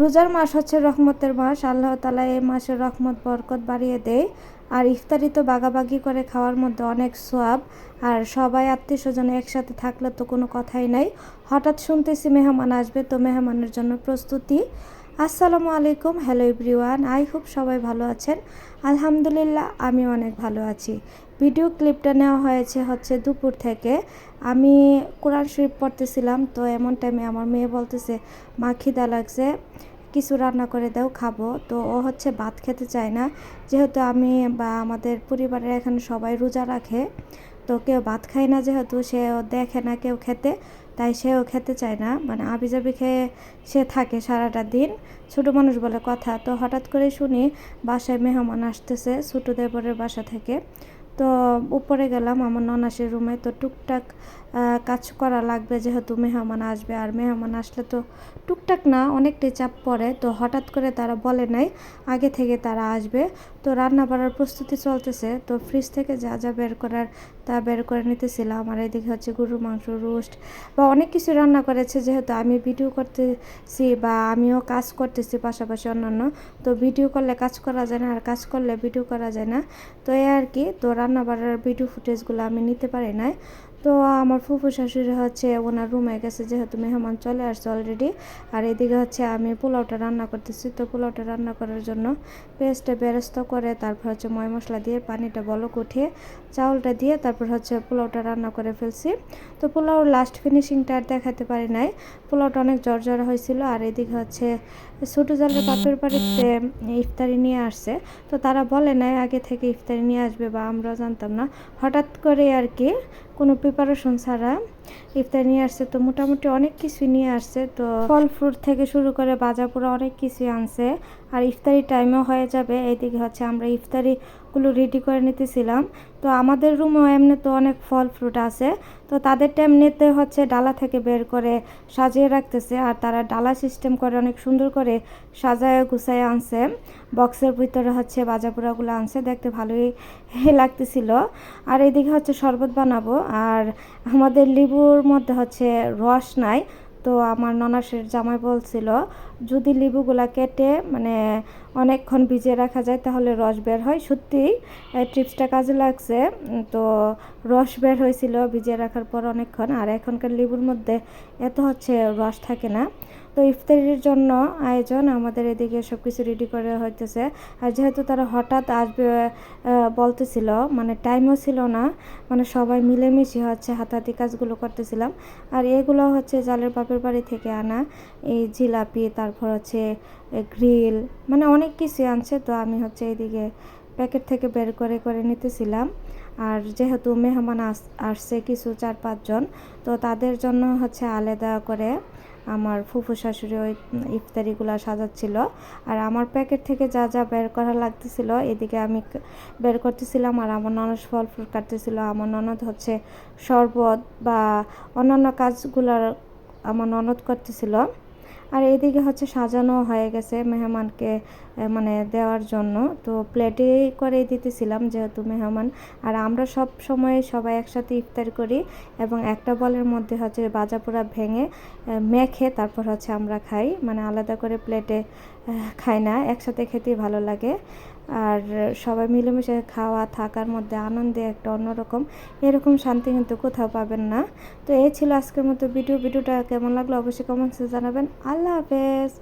রোজার মাস হচ্ছে রহমতের মাস। আল্লাহ তালা এই মাসে রহমত, বরকত বাড়িয়ে দেয়। আর ইফতারি তো বাগাবাগি করে খাওয়ার মধ্যে অনেক সোয়াব। আর সবাই আত্মীয় স্বজন একসাথে থাকলে তো কোনো কথাই নাই। হঠাৎ শুনতেছি মেহমান আসবে, তো মেহমানের জন্য প্রস্তুতি। আসসালামু আলাইকুম, হ্যালো এভরিওয়ান, আই হোপ সবাই ভালো আছেন। আলহামদুলিল্লাহ আমি অনেক ভালো আছি। ভিডিও ক্লিপটা নেওয়া হয়েছে হচ্ছে দুপুর থেকে। আমি কোরআন শরীফ পড়তেছিলাম, তো এমন টাইমে আমার মেয়ে বলতেছে, মা খিদা লাগছে, কিছু রান্না করে দাও, খাব। তো ও হচ্ছে ভাত খেতে চায় না। যেহেতু আমি বা আমাদের পরিবারের এখানে সবাই রোজা রাখে, তো কেউ ভাত খায় না যেহেতু সেও দেখে না কেউ খেতে, তাই সেও খেতে চায় না। মানে আবিজাবি খেয়ে সে থাকে সারাটা দিন। ছোটো মানুষ বলে কথা। তো হঠাৎ করে শুনি বাসায় মেহমান আসতেছে ছোটো দেবরের বাসা থেকে। তো উপরে গেলাম, আমার ননাসের রুমে। তো টুকটাক কাজ করা লাগবে যেহেতু মেহমান আসবে। আর মেহমান আসলে তো টুকটাক না, অনেকটাই চাপ পড়ে। তো হঠাৎ করে তারা বলে নাই, আগে থেকে তারা আসবে। তো রান্না বাড়ার প্রস্তুতি চলতেছে। তো ফ্রিজ থেকে যা যা বের করার তা বের করে নিতেছিলাম। আর এদিকে হচ্ছে গরুর মাংস রোস্ট বা অনেক কিছু রান্না করেছে। যেহেতু আমি ভিডিও করতেছি বা আমিও কাজ করতেছি পাশাপাশি অন্যান্য, তো ভিডিও করলে কাজ করা যায় না আর কাজ করলে ভিডিও করা যায় না। তো এই আর কি, তো রান্না বাড়ার ভিডিও ফুটেজগুলো আমি নিতে পারি নাই। তো আমার ফুফু শাশুড়ি হচ্ছে ওনার রুমে গেছে, যেহেতু মেহমান চলে আসছে অলরেডি আর এদিকে হচ্ছে আমি পোলাওটা রান্না করতেছি, তো পোলাওটা রান্না করার জন্য পেস্টটা বেরেস্ত করে তারপর হচ্ছে ময় মশলা দিয়ে পানিটা বলক উঠিয়ে চাউলটা দিয়ে তারপর হচ্ছে পোলাওটা রান্না করে ফেলছি। তো পোলাওর লাস্ট ফিনিশিংটা আর দেখাতে পারি নাই। পোলাওটা অনেক জর্জরা হয়েছিল আর এদিকে হচ্ছে ছোটো জালের বাপের বাড়িতে ইফতারি নিয়ে আসছে। তো তারা বলে নাই, আগে থেকে ইফতারি নিয়ে আসবে বা আমরাও জানতাম না। হঠাৎ করে আর কি কোনো প্রিপারেশন ছাড়া ইফতার নিয়ে আসছে, তো মোটামুটি অনেক কিছুই নিয়ে আসছে। তো ফল ফ্রুট থেকে শুরু করে বাজা পোড়া অনেক কিছুই আনছে। আর ইফতারি টাইমও হয়ে যাবে। এইদিকে হচ্ছে আমরা ইফতারিগুলো রেডি করে নিতেছিলাম। তো আমাদের রুমেও এমনি তো অনেক ফল ফ্রুট আছে। তো তাদেরটা এমনিতে হচ্ছে ডালা থেকে বের করে সাজিয়ে রাখতেছে। আর তারা ডালা সিস্টেম করে অনেক সুন্দর করে সাজায় গুছায় আনছে। বক্সের ভিতরে হচ্ছে বাজাপুরাগুলো আনছে। দেখতে ভালোই লাগতেছিল। আর এদিকে হচ্ছে শরবত বানাবো। আর আমাদের লেবুর মধ্যে হচ্ছে রস নাই। তো আমার ননাসের জামাই বলছিল, যদি লেবুগুলা কেটে মানে অনেকক্ষণ ভিজিয়ে রাখা যায় তাহলে রস বের হয়। সত্যিই ট্রিপসটা কাজে লাগছে। তো রস বের হয়েছিল ভিজিয়ে রাখার পর অনেকক্ষণ। আর এখনকার লেবুর মধ্যে এত হচ্ছে রস থাকে না। তো ইফতারির জন্য আয়োজন আমাদের এদিকে সব কিছু রেডি করে হইতেছে। আর যেহেতু তারা হঠাৎ আসবে বলতেছিল মানে টাইমও ছিল না মানে সবাই মিলেমিশে হচ্ছে হাতাহাতি কাজগুলো করতেছিলাম। আর এগুলো হচ্ছে জালের বাপের বাড়ি থেকে আনা, এই জিলাপি, তারপর হচ্ছে গ্রিল মানে অনেক কিছু আনছে। তো আমি হচ্ছে এদিকে প্যাকেট থেকে বের করে করে নিতেছিলাম। আর যেহেতু মেহমান আসছে কিছু চার পাঁচজন, তো তাদের জন্য হচ্ছে আলাদা করে আমার ফুফু শাশুড়ি ওই ইফতারিগুলো সাজাচ্ছিল। আর আমার প্যাকেট থেকে যা যা বের করা লাগতেছিল, এদিকে আমি বের করতেছিলাম আর আমার ননদ ফল ফুল কাটতেছিল। আমার ননদ হচ্ছে শরবত বা অন্যান্য কাজগুলার আমার ননদ করতেছিল। আর এইদিকে হচ্ছে সাজানো হয়ে গেছে মেহমানকে মানে দেওয়ার জন্য। তো প্লেটে করেই দিতেছিলাম যেহেতু মেহমান। আর আমরা সব সময় সবাই একসাথে ইফতার করি এবং একটা বলের মধ্যে হচ্ছে বাজাপুরা ভেঙে মেখে তারপর হচ্ছে আমরা খাই। মানে আলাদা করে প্লেটে খাই না, একসাথে খেতেই ভালো লাগে। আর সবাই মিলেমিশে খাওয়া থাকার মধ্যে আনন্দে একটা অন্যরকম। এরকম শান্তি কিন্তু কোথাও পাবেন না। তো এই ছিল আজকের মতো ভিডিও। ভিডিওটা কেমন লাগল অবশ্যই কমেন্টসে জানাবেন। আল্লাহ হাফেজ।